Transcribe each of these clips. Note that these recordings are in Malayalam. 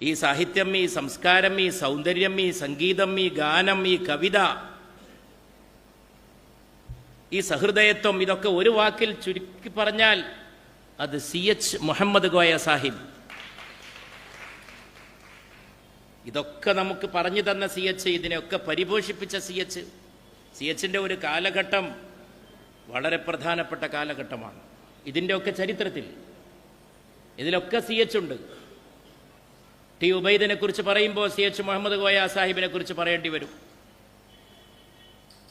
ഈ സാഹിത്യം ഈ സംസ്കാരം ഈ സൗന്ദര്യം ഈ സംഗീതം ഈ ഗാനം ഈ കവിത ഈ സഹൃദയത്വം ഇതൊക്കെ ഒരു വാക്കിൽ ചുരുക്കി പറഞ്ഞാൽ അത് സി എച്ച് മുഹമ്മദ് ഗോയ സാഹിബ്. ഇതൊക്കെ നമുക്ക് പറഞ്ഞു തന്ന സി എച്ച് ഇതിനെയൊക്കെ പരിപോഷിപ്പിച്ച സി എച്ച്. സി എച്ചിന്റെ ഒരു കാലഘട്ടം വളരെ പ്രധാനപ്പെട്ട കാലഘട്ടമാണ്. ഇതിന്റെയൊക്കെ ചരിത്രത്തിൽ ഇതിലൊക്കെ സി എച്ച് ഉണ്ട്. ടി ഉബൈദിനെ കുറിച്ച് പറയുമ്പോൾ സി എച്ച് മുഹമ്മദ് കോയ സാഹിബിനെ കുറിച്ച് പറയേണ്ടി വരും.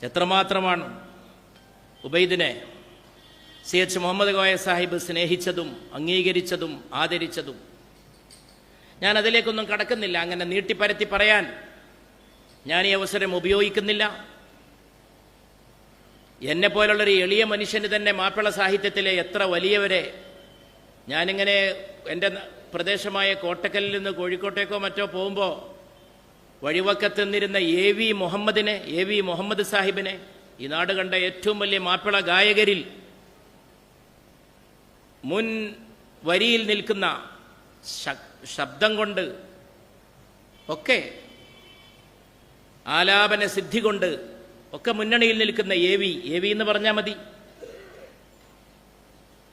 എത്രമാത്രമാണ് ഉബൈദിനെ സി എച്ച് മുഹമ്മദ് കോയ സാഹിബ് സ്നേഹിച്ചതും അംഗീകരിച്ചതും ആദരിച്ചതും? ഞാൻ അതിലേക്കൊന്നും കടക്കുന്നില്ല. അങ്ങനെ നീട്ടിപ്പരത്തി പറയാൻ ഞാൻ ഈ അവസരം ഉപയോഗിക്കുന്നില്ല. എന്നെ പോലുള്ളൊരു എളിയ മനുഷ്യന് തന്നെ മാപ്പിള സാഹിത്യത്തിലെ എത്ര വലിയവരെ ഞാനിങ്ങനെ എന്റെ പ്രദേശമായ കോട്ടക്കലിൽ നിന്ന് കോഴിക്കോട്ടേക്കോ മറ്റോ പോകുമ്പോൾ വഴിവക്കത്ത് നിന്നിരുന്ന എ വി മുഹമ്മദിനെ എ വി മുഹമ്മദ് സാഹിബിനെ ഈ നാട് കണ്ട ഏറ്റവും വലിയ മാപ്പിള ഗായകരിൽ മുൻ വരിയിൽ നിൽക്കുന്ന ശബ്ദം കൊണ്ട് ഒക്കെ ആലാപന സിദ്ധി കൊണ്ട് ഒക്കെ മുന്നണിയിൽ നിൽക്കുന്ന എ വി എ വി എന്ന് പറഞ്ഞാൽ മതി.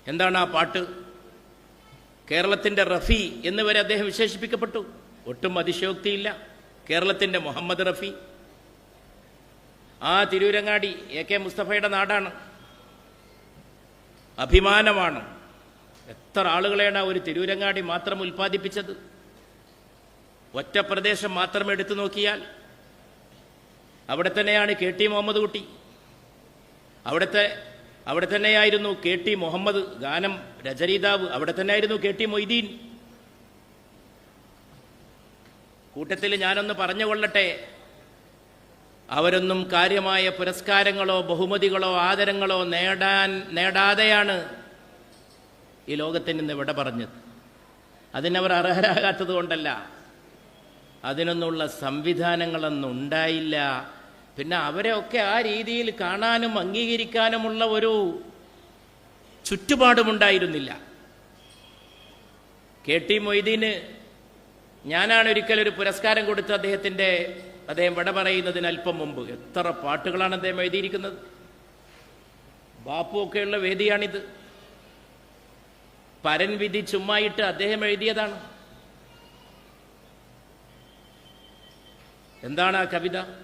എന്താണ് ആ പാട്ട്? കേരളത്തിന്റെ റഫി എന്നിവരെ അദ്ദേഹം വിശേഷിപ്പിക്കപ്പെട്ടു. ഒട്ടും അതിശയോക്തിയില്ല. കേരളത്തിന്റെ മുഹമ്മദ് റഫി. ആ തിരൂരങ്ങാടി എ കെ മുസ്തഫയുടെ നാടാണ്. അഭിമാനമാണ്. എത്ര ആളുകളെയാണ് ഒരു തിരൂരങ്ങാടി മാത്രം ഉൽപ്പാദിപ്പിച്ചത്? ഒറ്റ പ്രദേശം മാത്രം എടുത്തു നോക്കിയാൽ അവിടെ തന്നെയാണ് കെ ടി മുഹമ്മദ് കുട്ടി. അവിടുത്തെ അവിടെ തന്നെയായിരുന്നു കെ ടി മുഹമ്മദ് ഗാനം രചയിതാവ് അവിടെ തന്നെയായിരുന്നു കെ ടി മൊയ്തീൻ. കൂട്ടത്തിൽ ഞാനൊന്ന് പറഞ്ഞു കൊള്ളട്ടെ. അവരൊന്നും കാര്യമായ പുരസ്കാരങ്ങളോ ബഹുമതികളോ ആദരങ്ങളോ നേടാൻ നേടാതെയാണ് ഈ ലോകത്തിൽ നിന്ന് വിട പറഞ്ഞത്. അതിനവർ അർഹരാകാത്തത് കൊണ്ടല്ല അതിനൊന്നുള്ള സംവിധാനങ്ങളൊന്നും ഉണ്ടായില്ല പിന്നെ അവരെയൊക്കെ ആ രീതിയിൽ കാണാനും അംഗീകരിക്കാനുമുള്ള ഒരു ചുറ്റുപാടുമുണ്ടായിരുന്നില്ല. കെ ടി മൊയ്തീന് ഞാനാണ് ഒരിക്കലൊരു പുരസ്കാരം കൊടുത്ത് അദ്ദേഹത്തിന്റെ അദ്ദേഹം വിട പറയുന്നതിന് അല്പം മുമ്പ്. എത്ര പാട്ടുകളാണ് അദ്ദേഹം എഴുതിയിരിക്കുന്നത്? ബാപ്പു ഒക്കെയുള്ള വേദിയാണിത് പരൻവിധി ചുമ്മായിട്ട് അദ്ദേഹം എഴുതിയതാണ്. എന്താണ് ആ കവിത?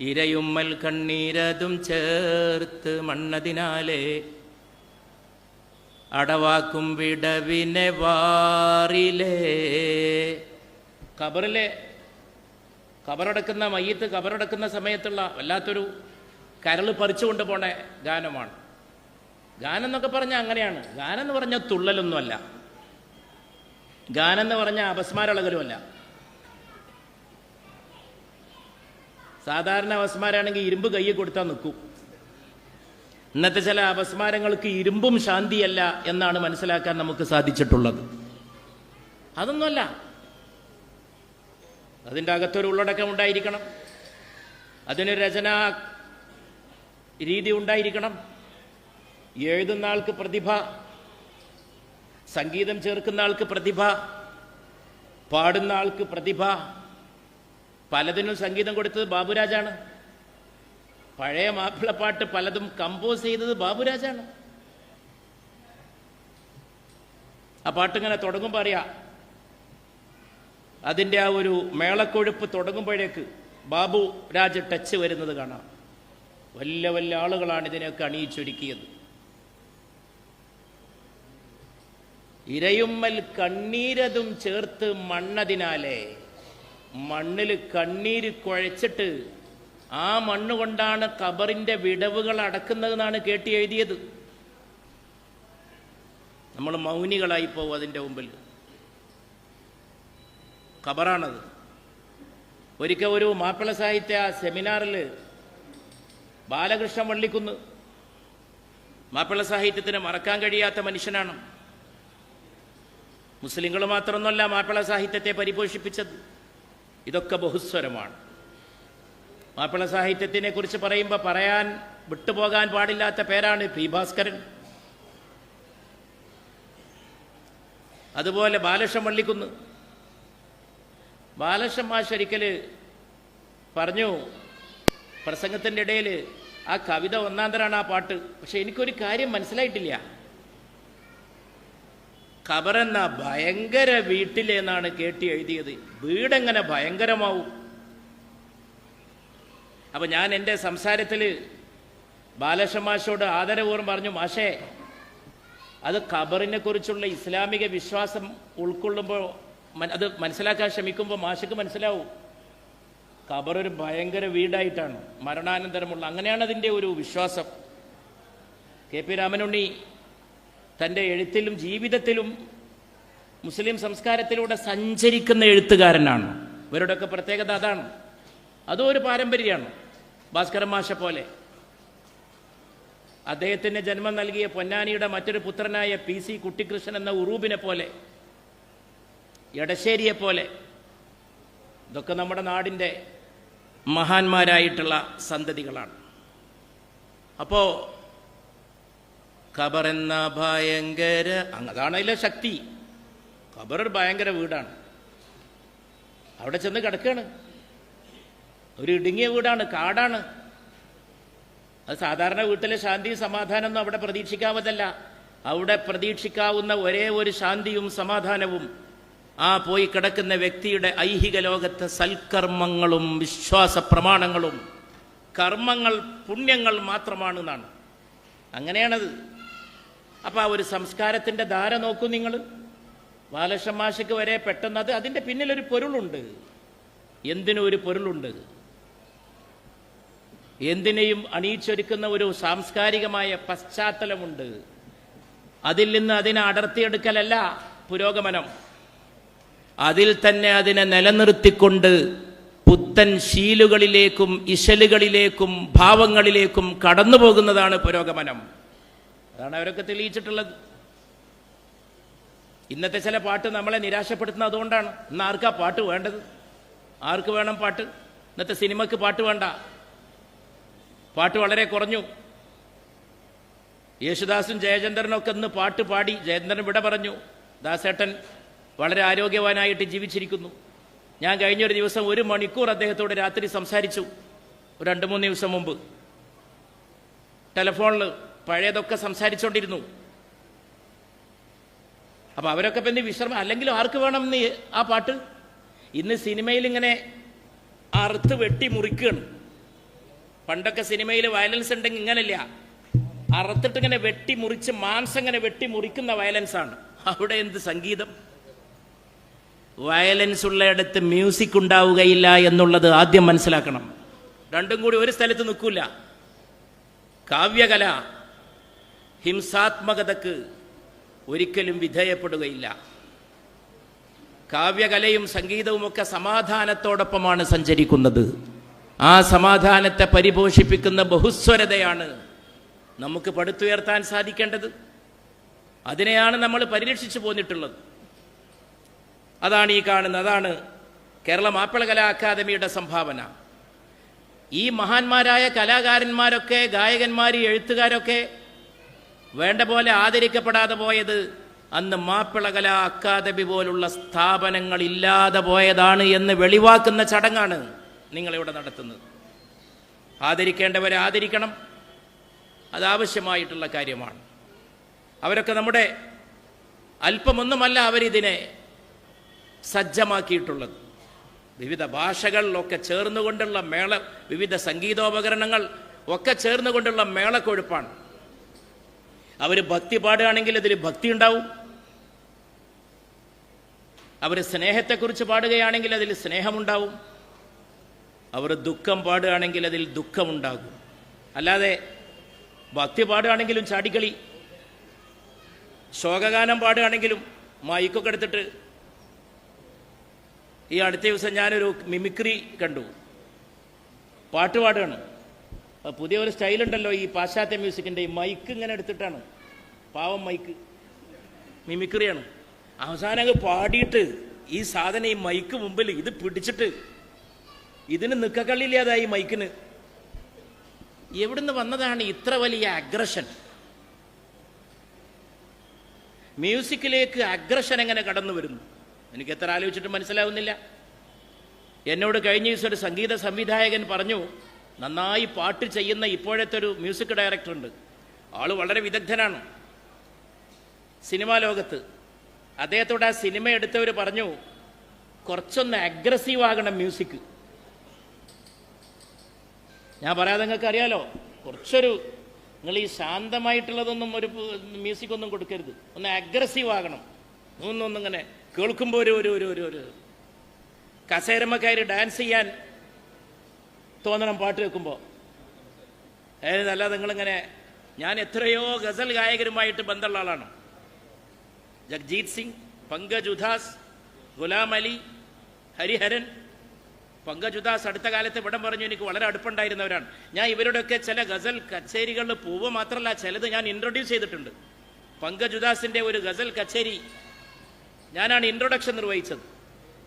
ഇരയുമ്മൽ കണ്ണീരതും ചേർത്ത് മണ്ണതിനാലേ അടവാക്കും വിടവിനെ വാറിലേ. ഖബറിലെ ഖബറടക്കുന്ന മയ്യത്ത് ഖബറടക്കുന്ന സമയത്തുള്ള വല്ലാത്തൊരു കരൾ പറിച്ചുകൊണ്ട് പോണ ഗാനമാണ്. ഗാനം എന്നൊക്കെ പറഞ്ഞാൽ അങ്ങനെയാണ്. ഗാനം എന്ന് പറഞ്ഞാൽ തുള്ളലൊന്നുമല്ല. ഗാനം എന്ന് പറഞ്ഞാൽ അപസ്മാരളകലുമല്ല. സാധാരണ അപസ്മാരാണെങ്കിൽ ഇരുമ്പ് കയ്യിൽ കൊടുത്താൽ നിൽക്കും ഇന്നത്തെ ചില അപസ്മാരങ്ങൾക്ക് ഇരുമ്പും ശാന്തിയല്ല എന്നാണ് മനസ്സിലാക്കാൻ നമുക്ക് സാധിച്ചിട്ടുള്ളത്. അതൊന്നുമല്ല. അതിന്റെ അകത്തൊരു ഉള്ളടക്കം ഉണ്ടായിരിക്കണം. അതിനൊരു രചനാ രീതി ഉണ്ടായിരിക്കണം. എഴുതുന്ന ആൾക്ക് പ്രതിഭ സംഗീതം ചേർക്കുന്ന ആൾക്ക് പ്രതിഭ പാടുന്ന ആൾക്ക് പ്രതിഭ പലതിനും സംഗീതം കൊടുത്തത് ബാബുരാജാണ്. പഴയ മാപ്പിളപ്പാട്ട് പലതും കമ്പോസ് ചെയ്തത് ബാബുരാജാണ്. ആ പാട്ടിങ്ങനെ തുടങ്ങുമ്പോൾ അറിയാം. അതിന്റെ ആ ഒരു മേളക്കൊഴുപ്പ് തുടങ്ങുമ്പോഴേക്ക് ബാബു രാജ് ടച്ച് വരുന്നത് കാണാം. വല്ല വല്ല ആളുകളാണ് ഇതിനെയൊക്കെ അണിയിച്ചൊരുക്കിയത്. ഇരയുമ്മൽ കണ്ണീരതും ചേർത്ത് മണ്ണതിനാലേ മണ്ണിൽ കണ്ണീര് കുഴച്ചിട്ട് ആ മണ്ണ് കൊണ്ടാണ് വിടവുകൾ അടക്കുന്നതെന്നാണ് കേട്ടി എഴുതിയത്. നമ്മൾ മൗനികളായി പോകും അതിന്റെ മുമ്പിൽ. ഖബറാണത്. ഒരിക്കൽ ഒരു മാപ്പിള സാഹിത്യ സെമിനാറിൽ ബാലകൃഷ്ണൻ വള്ളിക്കുന്ന് മാപ്പിള സാഹിത്യത്തിന് മറക്കാൻ കഴിയാത്ത മനുഷ്യനാണ്. മുസ്ലിങ്ങൾ മാത്രമൊന്നുമല്ല മാപ്പിള സാഹിത്യത്തെ പരിപോഷിപ്പിച്ചത്. ഇതൊക്കെ ബഹുസ്വരമാണ്. മാപ്പിള സാഹിത്യത്തിനെ കുറിച്ച് പറയുമ്പോൾ പറയാൻ വിട്ടുപോകാൻ പാടില്ലാത്ത പേരാണ് പി ഭാസ്കരൻ. അതുപോലെ ബാലകൃഷ്ണൻ വള്ളിക്കുന്ന്. ബാലകൃഷ്ണൻ മാഷ് പറഞ്ഞു പ്രസംഗത്തിന്റെ ഇടയിൽ ആ കവിത ഒന്നാന്തരാണ് ആ പാട്ട്. പക്ഷെ എനിക്കൊരു കാര്യം മനസ്സിലായിട്ടില്ല. ഖബറെന്ന ഭയങ്കര വീട്ടിലെന്നാണ് കേട്ടി എഴുതിയത്. വീടെങ്ങനെ ഭയങ്കരമാവും? അപ്പൊ ഞാൻ എന്റെ സംസാരത്തിൽ മാഷോട് ആദരപൂർവം പറഞ്ഞു മാഷേ അത് ഖബറിനെ കുറിച്ചുള്ള ഇസ്ലാമിക വിശ്വാസം ഉൾക്കൊള്ളുമ്പോൾ അത് മനസ്സിലാക്കാൻ ശ്രമിക്കുമ്പോൾ മാഷക്ക് മനസ്സിലാവും. ഖബർ ഒരു ഭയങ്കര വീടായിട്ടാണ്. മരണാനന്തരമുള്ള അങ്ങനെയാണ് അതിന്റെ ഒരു വിശ്വാസം. കെ പി രാമനുണ്ണി തന്റെ എഴുത്തിലും ജീവിതത്തിലും മുസ്ലിം സംസ്കാരത്തിലൂടെ സഞ്ചരിക്കുന്ന എഴുത്തുകാരനാണ്. ഇവരുടെയൊക്കെ പ്രത്യേകത അതാണ്. അതും ഒരു പാരമ്പര്യമാണ്. ഭാസ്കരൻ മാഷ പോലെ. അദ്ദേഹത്തിന് ജന്മം നൽകിയ പൊന്നാനിയുടെ മറ്റൊരു പുത്രനായ പി സി കുട്ടിക്കൃഷ്ണൻ എന്ന ഉറൂബിനെ പോലെ എടശ്ശേരിയെ പോലെ ഇതൊക്കെ നമ്മുടെ നാടിന്റെ മഹാന്മാരായിട്ടുള്ള സന്തതികളാണ്. അപ്പോ ഖബർ എന്ന ഭയങ്കര അതാണ് അതിലെ ശക്തി. ഖബർ ഒരു ഭയങ്കര വീടാണ്. അവിടെ ചെന്ന് കിടക്കുകയാണ് ഒരു ഇടുങ്ങിയ വീടാണ് കാടാണ്. അത് സാധാരണ വീട്ടിലെ ശാന്തിയും സമാധാനമൊന്നും അവിടെ പ്രതീക്ഷിക്കാവതല്ല അവിടെ പ്രതീക്ഷിക്കാവുന്ന ഒരേ ഒരു ശാന്തിയും സമാധാനവും ആ പോയി കിടക്കുന്ന വ്യക്തിയുടെ ഐഹിക ലോകത്തെ സൽക്കർമ്മങ്ങളും വിശ്വാസ പ്രമാണങ്ങളും കർമ്മങ്ങൾ പുണ്യങ്ങൾ മാത്രമാണെന്നാണ്. അങ്ങനെയാണത്. അപ്പം ആ ഒരു സംസ്കാരത്തിന്റെ ധാര നോക്കൂ നിങ്ങൾ ബാലശമാശയ്ക്ക് വരെ പെട്ടെന്ന് അത് അതിന്റെ പിന്നിലൊരു പൊരുളുണ്ട്. എന്തിനും ഒരു പൊരുളുണ്ട്? എന്തിനെയും അണിയിച്ചൊരുക്കുന്ന ഒരു സാംസ്കാരികമായ പശ്ചാത്തലമുണ്ട്. അതിൽ നിന്ന് അതിനെ അടർത്തിയെടുക്കലല്ല പുരോഗമനം. അതിൽ തന്നെ അതിനെ നിലനിർത്തിക്കൊണ്ട് പുത്തൻ ശീലുകളിലേക്കും ഇശലുകളിലേക്കും ഭാവങ്ങളിലേക്കും കടന്നു പോകുന്നതാണ് പുരോഗമനം. അതാണ് അവരൊക്കെ തെളിയിച്ചിട്ടുള്ളത്. ഇന്നത്തെ ചില പാട്ട് നമ്മളെ നിരാശപ്പെടുത്തുന്നത് അതുകൊണ്ടാണ്. ഇന്ന് ആർക്കാ പാട്ട് വേണ്ടത്? ആർക്ക് വേണം പാട്ട്? ഇന്നത്തെ സിനിമക്ക് പാട്ട് വേണ്ട. പാട്ട് വളരെ കുറഞ്ഞു. യേശുദാസും ജയചന്ദ്രനൊക്കെ ഇന്ന് പാട്ട് പാടി ജയചന്ദ്രൻ വിട പറഞ്ഞു. ദാസേട്ടൻ വളരെ ആരോഗ്യവാനായിട്ട് ജീവിച്ചിരിക്കുന്നു. ഞാൻ കഴിഞ്ഞൊരു ദിവസം ഒരു മണിക്കൂർ അദ്ദേഹത്തോട് രാത്രി സംസാരിച്ചു. രണ്ട് മൂന്ന് ദിവസം മുമ്പ്. ടെലഫോണിൽ പഴയതൊക്കെ സംസാരിച്ചുകൊണ്ടിരുന്നു അപ്പൊ അവരൊക്കെ പിന്നെ വിശ്രമം അല്ലെങ്കിലും ആർക്ക് വേണം ഇന്ന് ആ പാട്ട്? ഇന്ന് സിനിമയിൽ ഇങ്ങനെ അറുത്ത് വെട്ടി മുറിക്കുകയാണ് പണ്ടൊക്കെ സിനിമയിൽ വയലൻസ് ഉണ്ടെങ്കിൽ ഇങ്ങനല്ല. അറുത്തിട്ട് ഇങ്ങനെ വെട്ടി മുറിച്ച് മാംസം ഇങ്ങനെ വെട്ടി മുറിക്കുന്ന വയലൻസ് ആണ് അവിടെ എന്ത് സംഗീതം? വയലൻസ് ഉള്ളയിടത്ത് മ്യൂസിക് ഉണ്ടാവുകയില്ല എന്നുള്ളത് ആദ്യം മനസ്സിലാക്കണം. രണ്ടും കൂടി ഒരു സ്ഥലത്ത് നിൽക്കില്ല കാവ്യകല. ഹിംസാത്മകതക്ക് ഒരിക്കലും വിധേയപ്പെടുകയില്ല. കാവ്യകലയും സംഗീതവുമൊക്കെ സമാധാനത്തോടൊപ്പമാണ് സഞ്ചരിക്കുന്നത്. ആ സമാധാനത്തെ പരിപോഷിപ്പിക്കുന്ന ബഹുസ്വരതയാണ് നമുക്ക് പടുത്തുയർത്താൻ സാധിക്കേണ്ടത്. അതിനെയാണ് നമ്മൾ പരിരക്ഷിച്ചു പോന്നിട്ടുള്ളത്. അതാണ് ഈ കാണുന്നത് അതാണ് കേരള മാപ്പിള കലാ അക്കാദമിയുടെ സംഭാവന. ഈ മഹാന്മാരായ കലാകാരന്മാരൊക്കെ ഗായകന്മാർ എഴുത്തുകാരൊക്കെ വേണ്ട പോലെ ആദരിക്കപ്പെടാതെ പോയത് അന്ന് മാപ്പിളകല അക്കാദമി പോലുള്ള സ്ഥാപനങ്ങൾ ഇല്ലാതെ പോയതാണ് എന്ന് വെളിവാക്കുന്ന ചടങ്ങാണ് നിങ്ങളിവിടെ നടത്തുന്നത്. ആദരിക്കേണ്ടവരെ ആദരിക്കണം. അതാവശ്യമായിട്ടുള്ള കാര്യമാണ്. അവരൊക്കെ നമ്മുടെ അല്പമൊന്നുമല്ല അവരിതിനെ സജ്ജമാക്കിയിട്ടുള്ളത്. വിവിധ ഭാഷകളിലൊക്കെ ചേർന്നുകൊണ്ടുള്ള മേള വിവിധ സംഗീതോപകരണങ്ങൾ ഒക്കെ ചേർന്നുകൊണ്ടുള്ള മേളക്കൊഴുപ്പാണ് അവർ ഭക്തി പാടുകയാണെങ്കിൽ അതിൽ ഭക്തി ഉണ്ടാവും. അവർ സ്നേഹത്തെക്കുറിച്ച് പാടുകയാണെങ്കിൽ അതിൽ സ്നേഹമുണ്ടാവും. അവർ ദുഃഖം പാടുകയാണെങ്കിൽ അതിൽ ദുഃഖമുണ്ടാകും. അല്ലാതെ ഭക്തി പാടുകയാണെങ്കിലും ചാടിക്കളി ശോകഗാനം പാടുകയാണെങ്കിലും മൈക്കൊക്കെ എടുത്തിട്ട് ഈ അടുത്ത ദിവസം ഞാനൊരു മിമിക്രി കണ്ടു. പാട്ട് പാടുകയാണ്. പുതിയ ഒരു സ്റ്റൈലുണ്ടല്ലോ ഈ പാശ്ചാത്യ മ്യൂസിക്കിന്റെ ഈ മൈക്ക് ഇങ്ങനെ എടുത്തിട്ടാണ്. പാവം മൈക്ക്. മിമിക്രിയാണ്. അവസാനം അങ്ങ് പാടിയിട്ട് ഈ സാധനം ഈ മൈക്ക് മുമ്പിൽ ഇത് പിടിച്ചിട്ട് ഇതിന് നിക്കക്കള്ളില്ലാതായി മൈക്കിന്. എവിടുന്ന് വന്നതാണ് ഇത്ര വലിയ അഗ്രഷൻ മ്യൂസിക്കിലേക്ക് അഗ്രഷൻ എങ്ങനെ കടന്നു വരുന്നു? എനിക്ക് എത്ര ആലോചിച്ചിട്ട് മനസ്സിലാവുന്നില്ല. എന്നോട് കഴിഞ്ഞ ദിവസം ഒരു സംഗീത സംവിധായകൻ പറഞ്ഞു നന്നായി പാട്ട് ചെയ്യുന്ന ഇപ്പോഴത്തെ ഒരു മ്യൂസിക് ഡയറക്ടർ ഉണ്ട്. ആൾ വളരെ വിദഗ്ധനാണ്. സിനിമാ ലോകത്ത്. അദ്ദേഹത്തോട് ആ സിനിമ എടുത്തവർ പറഞ്ഞു കുറച്ചൊന്ന് അഗ്രസീവ് ആകണം മ്യൂസിക് ഞാൻ പറയാതെ നിങ്ങൾക്ക് അറിയാലോ കുറച്ചൊരു നിങ്ങൾ ഈ ശാന്തമായിട്ടുള്ളതൊന്നും ഒരു മ്യൂസിക് ഒന്നും കൊടുക്കരുത്. ഒന്ന് അഗ്രസീവ് ആകണം. ഒന്നൊന്നിങ്ങനെ കേൾക്കുമ്പോൾ ഒരു ഒരു ഒരു ഒരു കസേരമ്മക്കാർ ഡാൻസ് ചെയ്യാൻ തോന്നണം പാട്ട് കേൾക്കുമ്പോൾ അല്ല നിങ്ങളിങ്ങനെ ഞാൻ എത്രയോ ഗസൽ ഗായകരുമായിട്ട് ബന്ധമുള്ള ആളാണ്. ജഗ്ജീത് സിംഗ് പങ്കജ് ഉദാസ് ഗുലാം അലി ഹരിഹരൻ. പങ്കജ് ഉദാസ് അടുത്ത കാലത്ത് ഇവിടം പറഞ്ഞു എനിക്ക് വളരെ അടുപ്പുണ്ടായിരുന്നവരാണ്. ഞാൻ ഇവരുടെയൊക്കെ ചില ഗസൽ കച്ചേരികളിൽ പൂവ് മാത്രമല്ല ചിലത് ഞാൻ ഇൻട്രൊഡ്യൂസ് ചെയ്തിട്ടുണ്ട്. പങ്കജ് ഉദാസിന്റെ ഒരു ഗസൽ കച്ചേരി ഞാനാണ് ഇൻട്രൊഡക്ഷൻ നിർവഹിച്ചത്.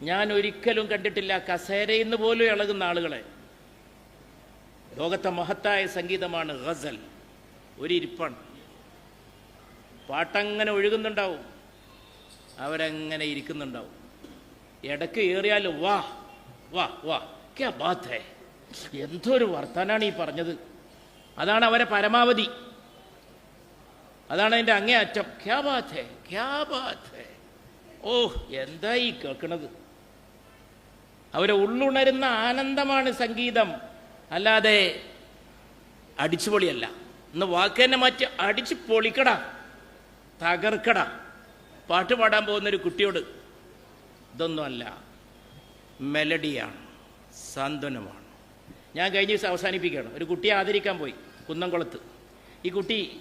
ഞാൻ ഒരിക്കലും കണ്ടിട്ടില്ല കസേരയിൽ നിന്ന് പോലും ഇളകുന്ന ആളുകളെ. ലോകത്തെ മഹത്തായ സംഗീതമാണ് ഗസൽ. ഒരു ഇരിപ്പാണ്. പാട്ടങ്ങനെ ഒഴുകുന്നുണ്ടാവും. അവരങ്ങനെ ഇരിക്കുന്നുണ്ടാവും. ഇടയ്ക്ക് ഏറിയാൽ വാ വാ വാ. ക്യാ ബാത്ത് ഹേ. എന്തൊരു വർത്താനാണ് ഈ പറഞ്ഞത്. അതാണ് അവരെ പരമാവധി. അതാണ് അതിന്റെ അങ്ങേ അറ്റം ക്യാ ബാത്ത് ക്യാ ബാത്ത് ഓ എന്തായി കേൾക്കണത്? അവരെ ഉള്ളുണരുന്ന ആനന്ദമാണ് സംഗീതം. അല്ലാതെ അടിച്ചുപൊളിയല്ല ഇന്ന് വാക്ക് തന്നെ മാറ്റി അടിച്ച് പൊളിക്കട. തകർക്കട. പാട്ട് പാടാൻ പോകുന്ന ഒരു കുട്ടിയോട് ഇതൊന്നുമല്ല. മെലഡിയാണ്. സാന്ത്വനമാണ്. ഞാൻ കഴിഞ്ഞ ദിവസം അവസാനിപ്പിക്കുകയാണ്. ഒരു കുട്ടിയെ ആദരിക്കാൻ പോയി കുന്നംകുളത്ത്. ഈ കുട്ടി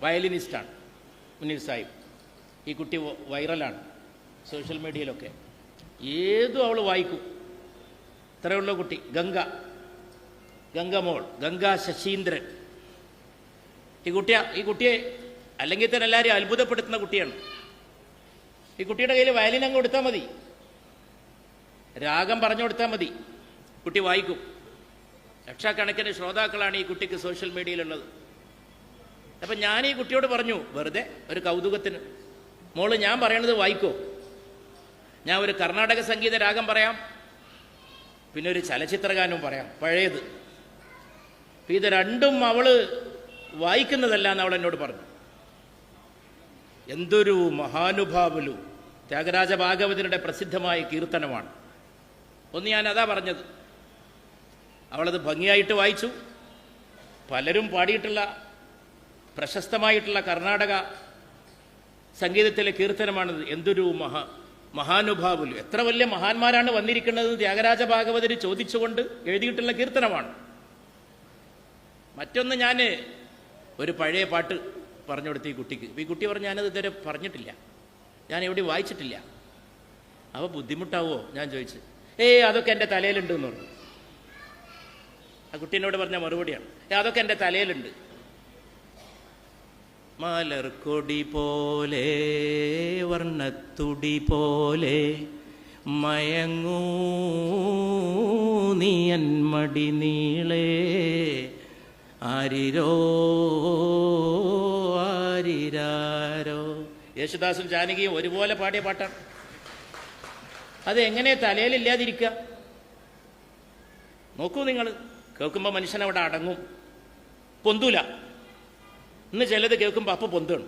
വയലിനിസ്റ്റാണ് മുനീർ സാഹിബ്. ഈ കുട്ടി വൈറലാണ് സോഷ്യൽ മീഡിയയിലൊക്കെ. ഏതും അവൾ വായിക്കും. ഇത്രയുള്ള കുട്ടി ഗംഗ. ഗംഗമോൾ ഗംഗ ശശീന്ദ്രൻ. ഈ കുട്ടിയാ ഈ കുട്ടിയെ അല്ലെങ്കിൽ തന്നെ എല്ലാവരെയും അത്ഭുതപ്പെടുത്തുന്ന കുട്ടിയാണ്. ഈ കുട്ടിയുടെ കയ്യിൽ വയലിൻ അങ്ങ് കൊടുത്താൽ മതി. രാഗം പറഞ്ഞു കൊടുത്താൽ മതി. കുട്ടി വായിക്കും. ലക്ഷക്കണക്കിന് ശ്രോതാക്കളാണ് ഈ കുട്ടിക്ക് സോഷ്യൽ മീഡിയയിലുള്ളത്. അപ്പം ഞാൻ ഈ കുട്ടിയോട് പറഞ്ഞു വെറുതെ ഒരു കൗതുകത്തിന്. മോൾ ഞാൻ പറയണത് വായിക്കോ. ഞാൻ ഒരു കർണാടക സംഗീത രാഗം പറയാം. പിന്നെ ഒരു ചലച്ചിത്രഗാനവും പറയാം. പഴയത്. ഇത് രണ്ടും അവൾ വായിക്കുന്നതല്ല എന്ന് അവൾ എന്നോട് പറഞ്ഞു. എന്തൊരു മഹാനുഭാവലു. ത്യാഗരാജ ഭാഗവതരുടെ പ്രസിദ്ധമായ കീർത്തനമാണ്. ഒന്ന് ഞാൻ അതാ പറഞ്ഞത്. അവളത് ഭംഗിയായിട്ട് വായിച്ചു. പലരും പാടിയിട്ടുള്ള പ്രശസ്തമായിട്ടുള്ള കർണാടക സംഗീതത്തിലെ കീർത്തനമാണത്. എന്തൊരു മഹാ മഹാനുഭാവുലു. എത്ര വലിയ മഹാന്മാരാണ് വന്നിരിക്കുന്നത്? ത്യാഗരാജ ഭാഗവതർ ചോദിച്ചുകൊണ്ട് എഴുതിയിട്ടുള്ള കീർത്തനമാണ്. മറ്റൊന്ന് ഞാൻ ഒരു പഴയ പാട്ട് പറഞ്ഞു കൊടുത്തു ഈ കുട്ടിക്ക്. ഈ കുട്ടി പറഞ്ഞു ഞാനത് ഇതുവരെ പറഞ്ഞിട്ടില്ല. ഞാൻ എവിടെ വായിച്ചിട്ടില്ല. അവ ബുദ്ധിമുട്ടാവോ? ഞാൻ ചോദിച്ചു. ഏയ് അതൊക്കെ എന്റെ തലയിലുണ്ട് എന്ന് പറഞ്ഞു. ആ കുട്ടീനോട് പറഞ്ഞ മറുപടിയാണ്. "ഏ, അതൊക്കെ എന്റെ തലയിലുണ്ട്. മലർക്കൊടി പോലെ വർണത്തുടി പോലെ മയങ്ങൂ നീയന്മടി നീളേ. ആരിരോ ആരിരാരോ. യേശുദാസും ജാനകിയും ഒരുപോലെ പാടിയ പാട്ടാണ്. അത് എങ്ങനെ തലയിലില്ലാതിരിക്കുക നോക്കൂ നിങ്ങൾ കേൾക്കുമ്പോൾ മനുഷ്യൻ അവിടെ അടങ്ങും. പൊന്തൂല. ഇന്ന് ചിലത് കേൾക്കുമ്പോൾ അപ്പം പൊന്താണ്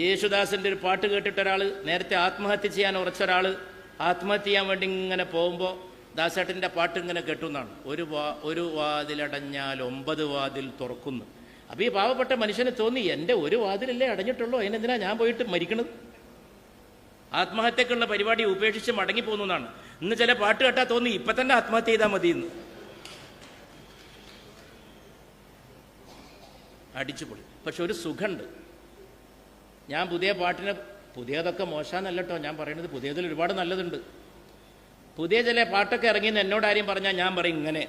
യേശുദാസിന്റെ ഒരു പാട്ട് കേട്ടിട്ട് ഒരാൾ നേരത്തെ ആത്മഹത്യ ചെയ്യാൻ ഉറച്ച ഒരാൾ ആത്മഹത്യ ചെയ്യാൻ വേണ്ടി ഇങ്ങനെ പോകുമ്പോൾ ദാസേട്ടന്റെ പാട്ട് ഇങ്ങനെ കേട്ടു എന്നാണ്. ഒരു വാ ഒരു വാതിലടഞ്ഞാൽ ഒമ്പത് വാതിൽ തുറക്കുന്നു. അപ്പോൾ ഈ പാവപ്പെട്ട മനുഷ്യന് തോന്നി എന്റെ ഒരു വാതിലല്ലേ അടഞ്ഞിട്ടുള്ളൂ? അതിനെന്തിനാ ഞാൻ പോയിട്ട് മരിക്കണത്? ആത്മഹത്യക്കുള്ള പരിപാടി ഉപേക്ഷിച്ച് മടങ്ങി പോകുന്നതാണ് ഇന്ന് ചില പാട്ട് കേട്ടാൽ തോന്നി ഇപ്പം തന്നെ ആത്മഹത്യ ചെയ്താൽ മതി അടിച്ചുപൊളി. പക്ഷെ ഒരു സുഖമുണ്ട് ഞാൻ പുതിയ പാട്ടിന് പുതിയതൊക്കെ മോശമെന്നല്ല കേട്ടോ ഞാൻ പറയുന്നത് പുതിയതിൽ ഒരുപാട് നല്ലതുണ്ട്. പുതിയ ചില പാട്ടൊക്കെ ഇറങ്ങിയെന്ന് എന്നോട് ആരെയും പറഞ്ഞാൽ ഞാൻ പറയും ഇങ്ങനെ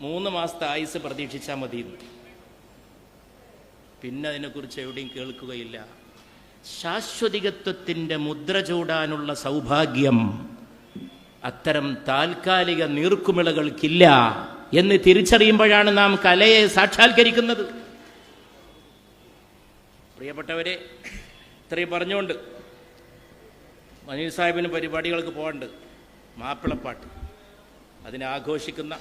മൂന്ന് മാസത്തെ ആയുസ് പ്രതീക്ഷിച്ചാൽ മതി പിന്നെ അതിനെക്കുറിച്ച് എവിടെയും കേൾക്കുകയില്ല. ശാശ്വതികത്വത്തിന്റെ മുദ്ര ചൂടാനുള്ള സൗഭാഗ്യം അത്തരം താൽക്കാലിക നീർക്കുമിളകൾക്കില്ല എന്ന് തിരിച്ചറിയുമ്പോഴാണ് നാം കലയെ സാക്ഷാത്കരിക്കുന്നത്. പ്രിയപ്പെട്ടവരെ ഇത്രയും പറഞ്ഞുകൊണ്ട് മനീർ സാഹിബിന് പരിപാടികൾക്ക് പോകാണ്ട് മാപ്പിളപ്പാട്ട്. അതിനെ ആഘോഷിക്കുന്ന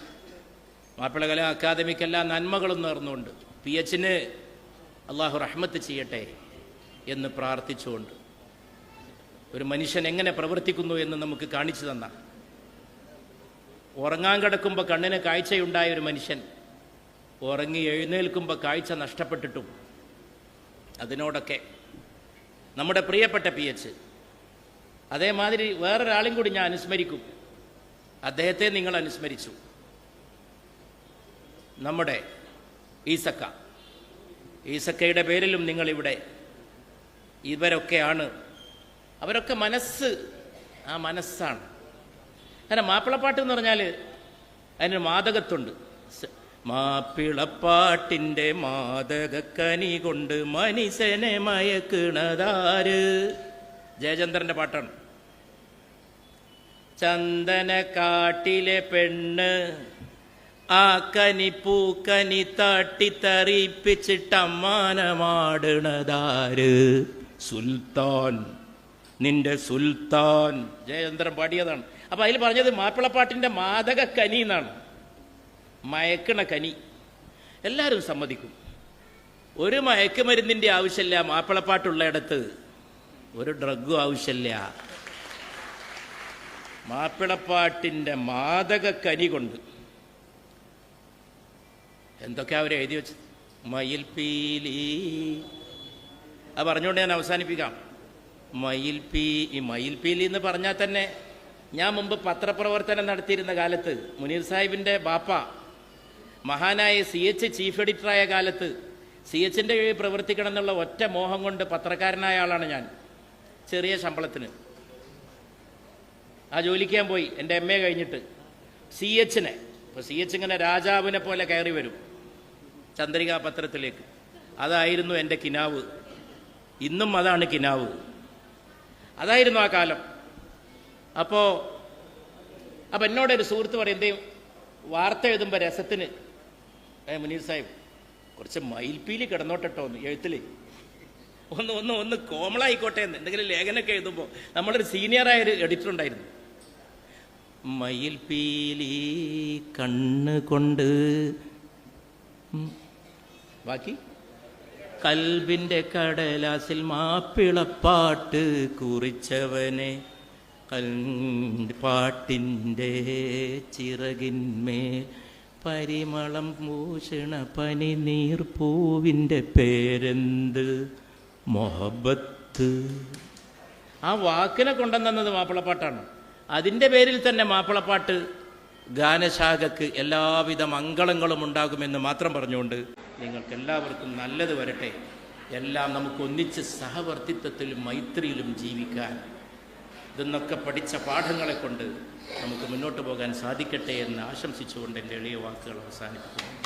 മാപ്പിളകല അക്കാദമിക്കെല്ലാ നന്മകളും നേർന്നുകൊണ്ട് പി എച്ചിന് അള്ളാഹു റഹ്മത്ത് ചെയ്യട്ടെ എന്ന് പ്രാർത്ഥിച്ചുകൊണ്ട് ഒരു മനുഷ്യൻ എങ്ങനെ പ്രവർത്തിക്കുന്നു എന്ന് നമുക്ക് കാണിച്ചു തന്ന ഉറങ്ങാൻ കിടക്കുമ്പോൾ കണ്ണിന് കാഴ്ചയുണ്ടായ ഒരു മനുഷ്യൻ ഉറങ്ങി എഴുന്നേൽക്കുമ്പോൾ കാഴ്ച നഷ്ടപ്പെട്ടിട്ടും അതിനോടൊക്കെ. നമ്മുടെ പ്രിയപ്പെട്ട പി എച്ച്. അതേമാതിരി വേറൊരാളും കൂടി ഞാൻ അനുസ്മരിക്കും. അദ്ദേഹത്തെ നിങ്ങൾ അനുസ്മരിച്ചു. നമ്മുടെ ഈസക്ക. ഈസക്കയുടെ പേരിലും നിങ്ങളിവിടെ ഇവരൊക്കെയാണ്. അവരൊക്കെ മനസ്സ് ആ മനസ്സാണ്. കാരണം മാപ്പിളപ്പാട്ട് എന്ന് പറഞ്ഞാൽ അതിന് മാതകത്തുണ്ട് മാപ്പിളപ്പാട്ടിന്റെ മാതകക്കനി കൊണ്ട് മനുഷ്യനെ മയക്കിണതാര്? ജയചന്ദ്രന്റെ പാട്ടാണ്. ചന്ദനക്കാട്ടിലെ പെണ്ണ് ആ കനി പൂക്കനി തട്ടിത്തറിപ്പിച്ചിട്ടമ്മാനമാടണതാര് സുൽത്താൻ നിന്റെ സുൽത്താൻ. ജയചന്ദ്രൻ പാടിയതാണ്. അപ്പൊ അതിൽ പറഞ്ഞത് മാപ്പിളപ്പാട്ടിന്റെ മാതക കനി എന്നാണ്. മയക്കണ കനി. എല്ലാവരും സമ്മതിക്കും. ഒരു മയക്കുമരുന്നിന്റെ ആവശ്യമില്ല മാപ്പിളപ്പാട്ടുള്ള ഇടത്ത് ഒരു ഡ്രഗും ആവശ്യമില്ല. മാപ്പിളപ്പാട്ടിന്റെ മാതക കനി കൊണ്ട്. എന്തൊക്കെയാ അവർ എഴുതി വെച്ചത്? മയിൽ പീലി അത് പറഞ്ഞുകൊണ്ട് ഞാൻ അവസാനിപ്പിക്കാം. മയിൽ പീ ഈ മയിൽ പീലി എന്ന് പറഞ്ഞാൽ തന്നെ ഞാൻ മുമ്പ് പത്രപ്രവർത്തനം നടത്തിയിരുന്ന കാലത്ത് മുനീർ സാഹിബിന്റെ ബാപ്പ മഹാനായ സി എച്ച് ചീഫ് എഡിറ്ററായ കാലത്ത് സി എച്ചിന്റെ കീഴിൽ പ്രവർത്തിക്കണം എന്നുള്ള ഒറ്റ മോഹം കൊണ്ട് പത്രക്കാരനായ ആളാണ് ഞാൻ. ചെറിയ ശമ്പളത്തിന്. ആ ജോലിക്ക് ഞാൻ പോയി. എന്റെ എം എ കഴിഞ്ഞിട്ട്. സി എച്ചിനെ. ഇപ്പോൾ സി എച്ച് ഇങ്ങനെ രാജാവിനെ പോലെ കയറി വരും. ചന്ദ്രികാ പത്രത്തിലേക്ക്. അതായിരുന്നു എന്റെ കിനാവ്. ഇന്നും അതാണ് കിനാവ്. അതായിരുന്നു ആ കാലം. അപ്പോൾ അപ്പം എന്നോടൊരു സുഹൃത്ത് പറയും എന്തേ വാർത്ത എഴുതുമ്പോൾ രസത്തിന് ഏ മുനീർ സാഹിബ് കുറച്ച് മയിൽപ്പീലി കിടന്നോട്ടോ ഒന്ന് എഴുത്തിൽ ഒന്ന് ഒന്ന് ഒന്ന് കോമളായിക്കോട്ടെ എന്ന് എന്തെങ്കിലും ലേഖനമൊക്കെ എഴുതുമ്പോൾ നമ്മളൊരു സീനിയറായ ഒരു എഡിറ്റർ ഉണ്ടായിരുന്നു. മയിൽപ്പീലി കണ്ണ് കൊണ്ട് ബാക്കി? കൽബിന്റെ കടലാസിൽ മാപ്പിളപ്പാട്ട് കുറിച്ചവനെ കൽ പാട്ടിന്റെ ചിറകിന്മേൽ പരിമളം ഭൂഷണ പനി നീർപ്പൂവിന്റെ പേരെന്ത്? മൊഹബത്ത്. ആ വാക്കിനെ കൊണ്ടുവന്നത് മാപ്പിളപ്പാട്ടാണ്. അതിന്റെ പേരിൽ തന്നെ മാപ്പിളപ്പാട്ട് ഗാനശാഖക്ക് എല്ലാവിധ മംഗളങ്ങളും ഉണ്ടാകുമെന്ന് മാത്രം പറഞ്ഞുകൊണ്ട് നിങ്ങൾക്ക് എല്ലാവർക്കും നല്ലത് വരട്ടെ. എല്ലാം നമുക്ക് ഒന്നിച്ച് സഹവർത്തിത്വത്തിലും മൈത്രിയിലും ജീവിക്കാൻ. ഇതെന്നൊക്കെ പഠിച്ച പാഠങ്ങളെ കൊണ്ട് നമുക്ക് മുന്നോട്ട് പോകാൻ സാധിക്കട്ടെ എന്ന് ആശംസിച്ചുകൊണ്ട് എന്റെ എളിയ വാക്കുകൾ അവസാനിപ്പിക്കുന്നു.